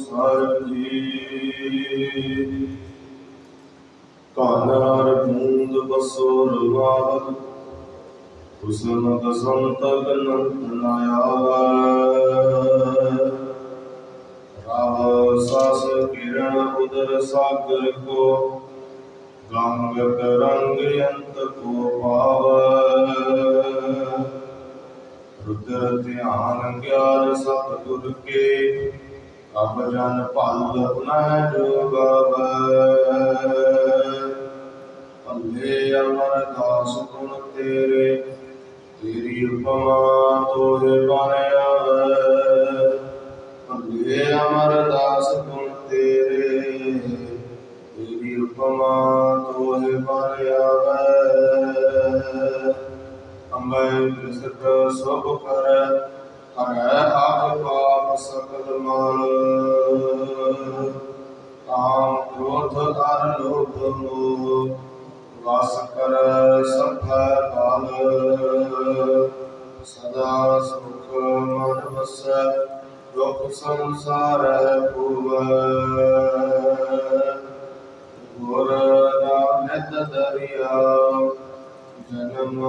ਸਾਹਿਬ ਜੀ। ਕਾਨਰ ਬੂੰਦ ਬਸੋਰਵਾ ਹੁਸਨ ਦਸਮ ਤਕ ਨਾਇਆ ਰਾਹ ਸਾਸ ਕਿਰਣ ਉਦਰ ਸਾਗਰ ਕੋ, ਗੰਗ ਤਰੰਗ ਅੰਤ ਕੋ ਪਾਵੈ ਰੁਦਰ ਧਿਆਨ ਗਿਆਨ ਸਤਿਗੁਰ ਕੇ ਅਬ ਜਨ ਭਲ ਨਹਿ ਜੋਗਾਵੈ। ਭੱਲੇ ਅਮਰ ਦਾਸ ਗੁਣ ਤੇਰੇ, ਤੇਰੀ ਉਪਮਾ ਤੋਹਿ ਬਨ ਆਵੈ ਭੱਲੇ ਅਮਰ ਦਾਸ ਗੁਣ ਤੇਰੇ, ਤੇਰੀ ਉਪਮਾ ਤੋਹਿ ਬਨ ਅੰਮੈ ਦ੍ਰਿਸ਼ਟ ਸਭ ਕਰੈ, ਹਰੈ ਆਪ ਪਾਪ ਸਕਲ ਮਲ ਕਾਮ ਕ੍ਰੋਧ ਅਰ ਲੋਭ ਮੋਹ, ਵਾਸ ਕਰੈ ਸਭ ਕਾਲ ਸਦਾ ਸੁਖ ਮਨ ਵਸੈ, ਦੁਖ ਸੰਸਾਰੈ ਭੁਵੈ। ਗੁਰ ਨਾਨਕ ਦਰਿਆ, ਜਨਮ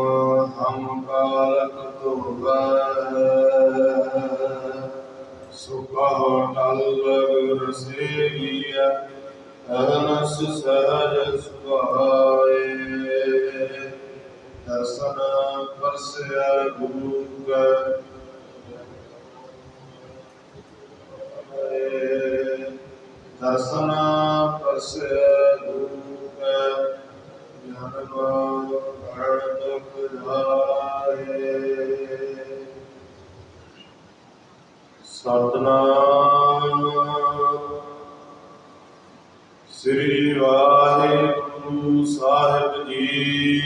ਹਮ ਕਾਲਕ ਧੋਵੈ। ਸੁਖਾ ਟਲ ਗੁਰ ਸੇਵੀਐ ਅਨਸ ਸਹਜ ਸੁਭਾਏ ਦਰਸ਼ਨ ਪਰਸੈ ਗੁਰੂ ਕੈ ਦਰਸ਼ਨ ਪਰਸੈ ਗੁਰੂ ਕੈ ਜਨਮ ਮਰਨ ਦੁਖ ਜਾਏ ਸਤਨਾਮ। ਸ੍ਰੀ ਵਾਹਿਗੁਰੂ ਸਾਹਿਬ ਜੀ।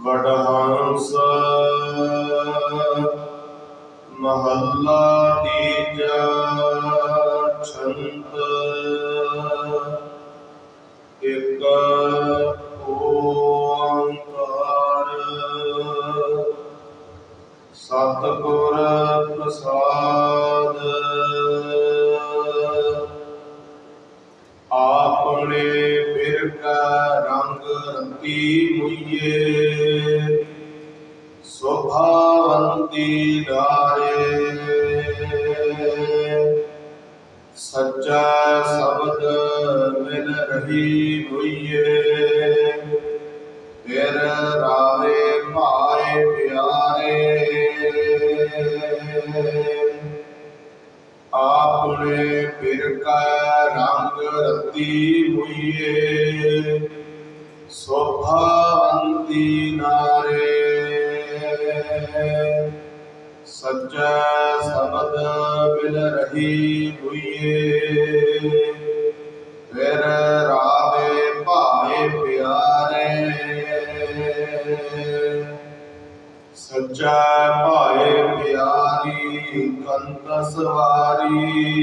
ਵਡਹੰਸ ਮਹੱਲਾ ਤੀਜਾ ਛੰਦ। ਇਕ ਸਤਿਗੁਰ ਪ੍ਰਸਾਦ ਆਪਣੇ ਬਿਰਕਾ ਰੰਗ ਰੰਗੀ ਮੁਈਏ। ਸੁਭਾਵੰਤੀ ਨਾਰੇ। ਸੱਚਾ ਸ਼ਬਦ ਮਿਲ ਰਹੀ। ਆਪਣੇ ਬਿਰਕਾ ਰੰਗ ਰਤੀ ਹੋਈਏ ਸੋਭਾਵੰਤੀ ਨਾਰੇ ਸੱਚਾ ਸ਼ਬਦ ਮਿਲ ਰਹੀ ਹੋਈਏ ਫਿਰ ਰਾਵੇ ਭਾਏ ਪਿਆਰੇ ਸੱਚਾ ਭਾਏ ਸਵਾਰੀ।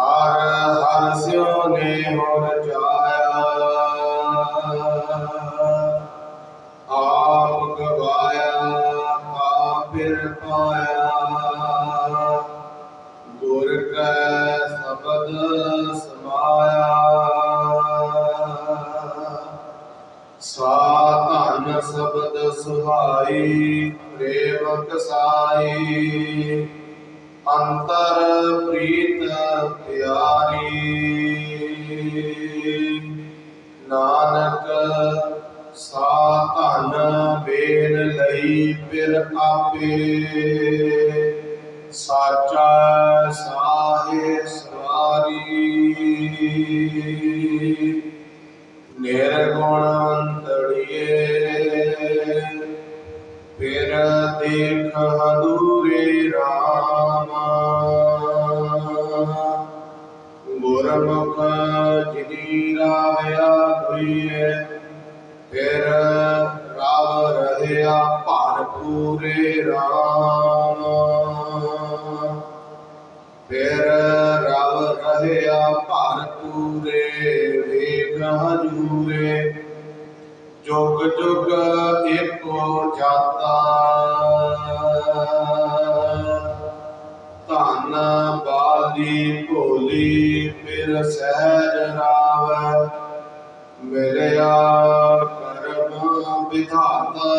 ਹਰ ਹਰ ਸਿਉ ਨੇ ਹੁਣ ਜਾਇਆ ਆਪ ਗਵਾਇਆ, ਆਪ ਪਾਇਆ। ਗੁਰ ਕੈ ਸ਼ਬਦ ਸਮਾਇਆ। ਸਾ ਧਨ ਸ਼ਬਦ ਸੁਹਾਈ। ਪ੍ਰੇਮ ਕਸਾਈ ਅੰਤਰ ਪ੍ਰੀਤ ਪਿਆਰੀ ਨਾਨਕ ਸਾ ਧਨ ਬੇਨ ਲਈ ਫਿਰ ਆਪੇ ਸਾਚਾ ਸਾਹੇ ਸਵਾਰੀ ਨਿਰਗੁਣ ਫਿਰ ਦੇਖ ਹਦੂਰੇ ਰਾਮ। ਗੁਰਮੁਖ ਜਿਨੀ ਰਾਵਿਆ ਹੋਈਏ ਫਿਰ ਰਾਵ ਰਹਿਆ ਭਰਪੂਰੇ ਰਾਮ। ਫਿਰ ਰਵ ਰਹਿਆ ਭਰਪੂਰੇ ਵੇਗ ਹਜੂਰੇ ਜੁਗ ਜੁਗ ਏਕੋ ਜਾਤਾ। ਦੀ ਭੋਲੀ ਫਿਰ ਸਹਿਜ ਰਾਵ। ਮਿਲਿਆ ਕਰਮ ਵਿਧਾਤਾ।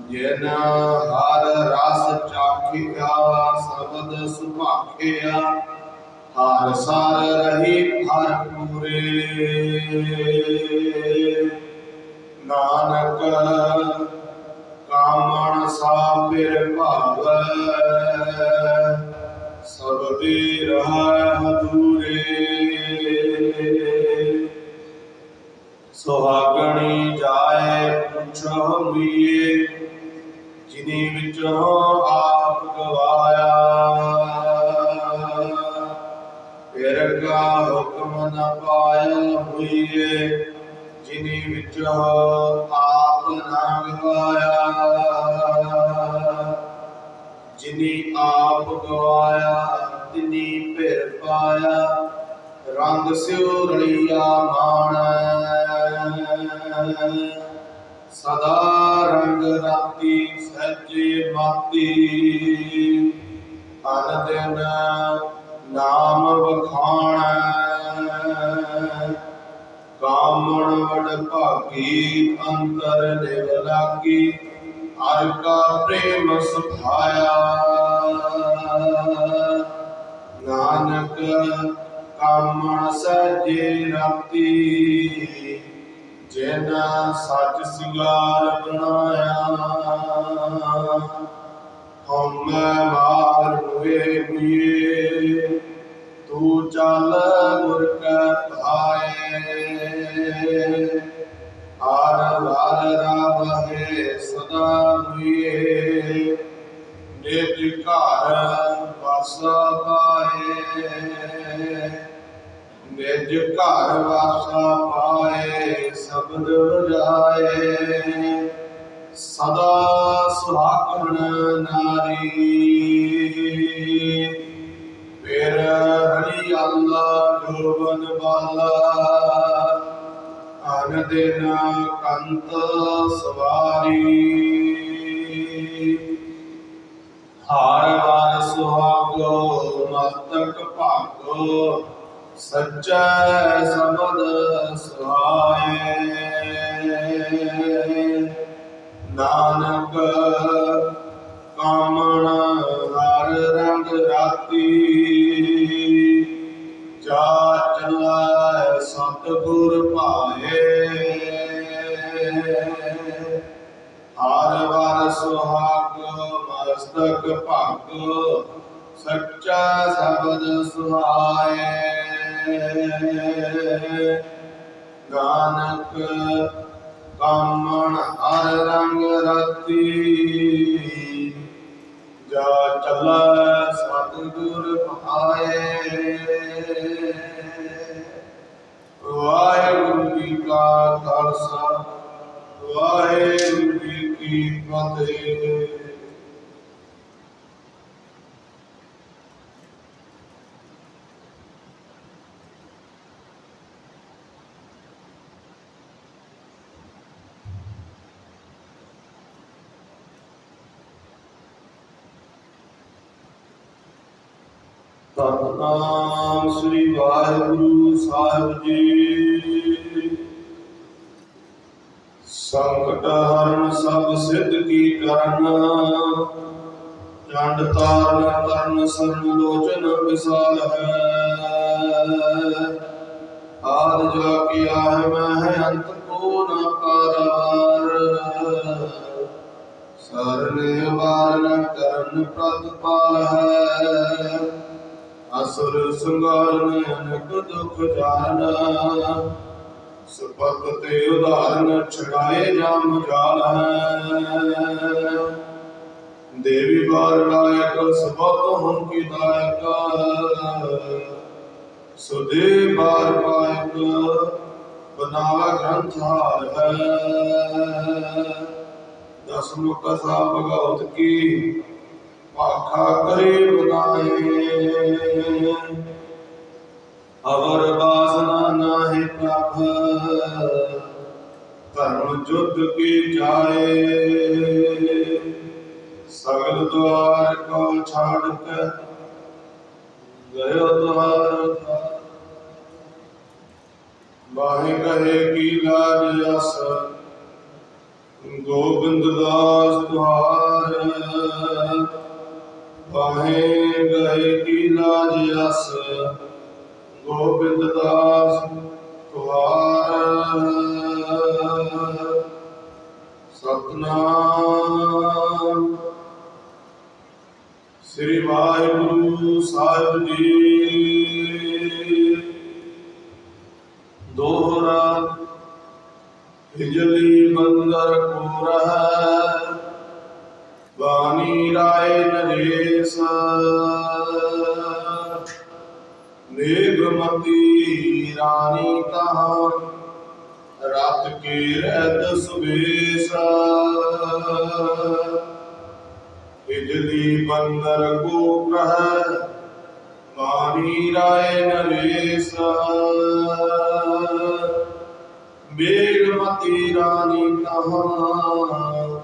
ਜਿਨ ਹਰ ਰਸ ਚਾਖਿਆ ਸਬਦ ਸੁਭਾਖਿਆ। ਹਰ ਸਾਰ ਰਹੀ ਹਰ ਨਾਨਕ ਕਾਮਣ ਸਾ ਪਿਰ ਭਾਵੈ ਸਬਦੀ ਰਹਿ ਹਦੂਰੇ ਸੁਹਾਗਣੀ ਜਾਏ ਪੁੱਛੋ ਮੀਏ, ਜਿਨੀ ਵਿੱਚੋਂ ਆਪ ਨ ਪਾਇਆ ਹੋਈਏ, ਜਿਨੀ ਵਿੱਚ ਆਪ ਨਾ ਗਵਾਇਆ। ਜਿਨੀ ਆਪ ਗਵਾਇਆ, ਤਿਨੀ ਭਿਰ ਪਾਇਆ, ਰੰਗ ਸਿਉ ਰਲੀਆ ਮਾਣ। ਸਦਾ ਰੰਗ ਰਾਤੀ ਸੱਚੇ ਮਾਤੀ। ਅਨ ਦਿਨ ਨਾਮ ਵਖਾਣਾ। ਕਾਮਣ ਵਡ ਭਾਗੀ, ਅੰਤਰ ਨਿਵ ਲਾਗੀ, ਹਰ ਕਾ ਪ੍ਰੇਮ ਸੁਭਾਇਆ। ਨਾਨਕ ਕਾਮਣ ਸਜੇ ਰਾਤੀ ਜਿਨ ਸੱਚ ਸਿੰਗਾਰ ਬਣਾਇਆ। ਹਉਮੈ ਮਾਰ ਹੋਏ ਮੀਏ ਤੂੰ ਚੱਲ ਗੁਰ ਕੈ ਭਾਏ ਹਰ ਹਰ ਰਾਵਹਿ ਸਦਾ ਮੀਏ ਨਿਜ ਘਰ ਵਸ ਪਾਏ। ਨਿਜ ਘਰ ਵਾਸਾ ਪਾਏ, ਸ਼ਬਦ ਵਜਾਏ ਸਦਾ ਸੁਹਾਗਣ ਨਾਰੀ। ਫਿਰ ਰਲੀ ਅੱਲਾ ਜੋਬਨ ਬਾਲਾ। ਅਨ ਦਿਨ ਕੰਤ ਸਵਾਰੀ। ਹਾਰ ਵਾਰ ਸੁਹਾਗੋ ਮਸਤਕ ਭਾਗੋ ਸੱਚਾ ਸਬਦ ਸੁਹਾਏ। ਨਾਨਕ ਕਾਮ ਸੁਹਾਗ, ਮਸਤਕ ਭਗ, ਸੱਚਾ ਸਬਦ ਸੁਹਾਏ। ਨਾਨਕ ਕਾਮਣ ਹਰ ਰੰਗ ਰਤੀ, ਜਾ ਚੱਲਾ ਸਤਿਗੁਰ ਭਾਏ। ਵਾਹਿਗੁਰੂ ਜੀ ਕਾ ਖਾਲਸਾ ਵਾਹਿਗੁਰੂ ਕੀ ਫਤਿਹ ਸਤਨਾਮ ਸ੍ਰੀ ਵਾਹਿਗੁਰੂ ਸਾਹਿਬ ਜੀ। ਸੰਕਟ ਹਰਨ ਸਭ ਸਿੱਧ ਕੀ ਕਰਨ? ਚੰਡ ਤਾਰਨ ਤਰਨ ਸਰਨ ਲੋਚਨ ਵਿਸਾਲ ਹੈ। ਆਦ ਜਾ ਕੇ ਆਹ ਮੈਂ ਹੈ ਅੰਤ ਕੋ ਨ ਪਾਰਾਰ ਸਰਨੇ ਵਾਰਨ ਕਰਨ ਪ੍ਰਤਪਾਲ ਹੈ। ਅਸੁਰ ਸੰਗਾਰਨ ਅਨਕ ਦੁਖ ਜਾਣਾ। ਸਪਤ ਤੇ ਉਦਾਹਰਨ ਛੜਾਏ ਜਾਮ ਜਾਲ ਹੈ ਦੇਵੀ ਬਾਰ ਲਾਇਕ ਸਬਤ ਹੁਣ ਕੀ ਦਾਇਕ। ਸੁਦੇ ਬਾਰ ਪਾਇਕ ਬਨਾਵਾ ਗ੍ਰੰਥ ਹੈ। ਦਸ ਮੁਖ ਭਗਵਤ ਕੀ ਪਾਖਾ ਕਰੇ ਬਨਾਏ ਅਵਰ ਬਾਸਨਾ ਨਾਹਿ ਪ੍ਰਭ ਧਰਮ ਜੁਦ ਕੀ ਜਾਏ ਸਗਲ ਦੁਆਰ ਕੋ ਛਾੜ ਕੇ ਗਇਓ ਦੁਆਰ ਕਾ ਬਾਹੇ ਕਹੇ ਕੀ ਲਾਜ ਅਸ ਗੋਬਿੰਦ ਦਾਸ ਤੁਹਾਰ ਬਾਹੇ ਗਏ ਕੀ ਲਾਜ ਅਸ ਗੋਬਿੰਦ ਦਾਸ ਤੁਹਾਰ ਸਤਨਾਮ। ਸ੍ਰੀ ਵਾਹਿਗੁਰੂ ਸਾਹਿਬ ਜੀ। ਦੋਹਰਾ ਬਿਜਲੀ ਬੰਦਰ ਕੋਰਹ ਬਾਣੀ ਰਾਏ ਨਰੇਸ। ਮੇਘਮਤੀ ਰਾਣੀ ਕਹਾਂ, ਰਾਤ ਕੀ ਰਹਿਤ ਸੁਬੇਸ ਬਿਜਲੀ ਬੰਦਰ ਕੋ ਪ੍ਰਹ ਬਾਣੀ ਰਾਏ ਨਰੇਸ। ਮੇਘਮਤੀ ਰਾਣੀ ਕਹਾਂ,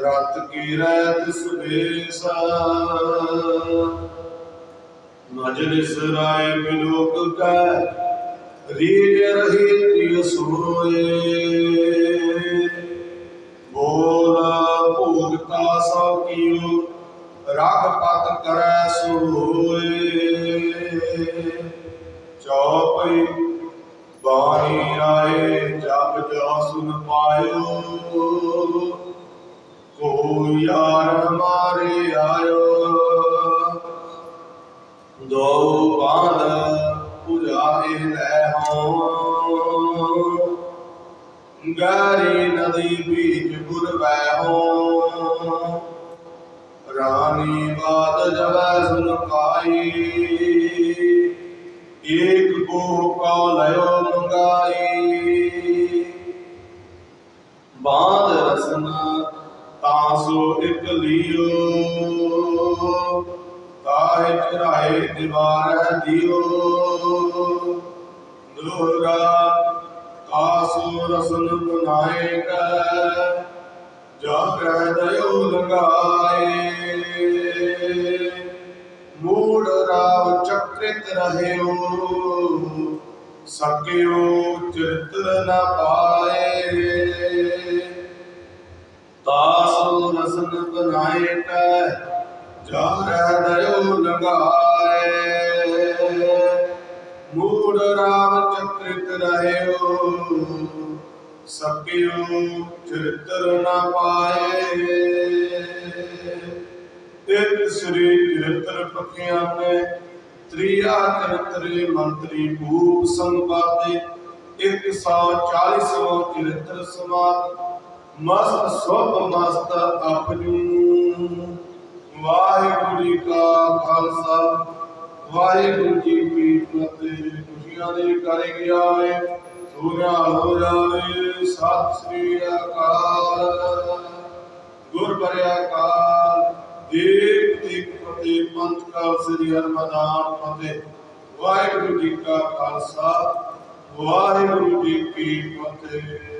ਰਾਤ ਕੀ ਰਹਿਤ ਸੁਬੇਸ ਮਜਲਿਸ ਰਾਏ ਬਿਲੋਕ ਕੈ ਰੀਜ ਰਹੀ ਪ੍ਰਿਯ ਸੋਏ। ਬੋਲ ਭੋਗ ਕਾ ਕੀਓ, ਰਾਗ ਪਤ ਕਰੈ ਸੋਏ ਚੌਪਈ, ਬਾਣੀ ਆਏ ਜਪ ਜੋ ਸੁਨ ਪਾਇਓ। ਕੋ ਯਾਰ ਦੋ ਬਾਦ ਪੁਜਾਏ ਲੈ ਹੋ ਗਾਰੀ ਨਦੀ ਬੀਜ ਗੁਰਬੈ ਹੋ ਰਾਣੀ ਬਾਦ ਜਵੈ ਸੁਨ ਪਾਈ। ਕਾਹੇ ਚਰਾਏ ਦੀਵਾਰ ਦਿਓ। ਦੁਹਰਾ ਕਾਸੋ ਰਸਨ ਬਨਾਏ ਕੈ ਜਾ ਕਹਿ ਦਇਓ ਲਗਾਏ ਮੂੜ ਰਾਵ ਚਕ੍ਰਿਤ ਰਹਿਓ, ਸਕਿਓ ਚਿਤਰ ਨ ਪਾਏ। ਤਾਸੋ ਰਸਨ ਬਨਾਏ ਕੈ ਜਾ ਰਹਿ ਦਇਓ ਲਗਾਏ ਮੂੜ ਰਾਮ ਚਕ੍ਰਿਤ ਰਹਿਓ ਸਕਿਓ ਚਿਤਰ ਨ ਪਾਏ। ਇੱਕ ਸ੍ਰੀ ਚਿਤਰ ਪਖਿਆਂ ਨੇ ਤ੍ਰਿਆ ਚਰਿਤਰੇ ਮੰਤਰੀ ਭੂਪ ਸੰਵਾਦੇ 140 ਚਰਿਤਰ ਸਮਾਤ ਮਸਤ ਸੁਭ ਮਸਤ ਆਪਜੂ। ਵਾਹਿਗੁਰੂ ਜੀ ਕਾ ਖਾਲਸਾ, ਵਾਹਿਗੁਰੂ ਜੀ ਕੀ ਫਤਿਹ। ਖੁਸ਼ੀਆਂ ਦੇ ਕਰ ਗਿਆ ਏ ਸੋਹਣਾ ਹੋ ਜਾਵੇ। ਸਤਿ ਸ੍ਰੀ ਅਕਾਲ। ਗੁਰ ਬਰਿਆ ਕਾਲ ਦੇਖ ਦੇਖ ਫਤਿਹ, ਪੰਥ ਕਾਲ ਸ੍ਰੀ ਹਰਮਨਾਮ ਫਤਿਹ। ਵਾਹਿਗੁਰੂ ਜੀ ਕਾ ਖਾਲਸਾ, ਵਾਹਿਗੁਰੂ ਜੀ ਕੀ ਫਤਿਹ।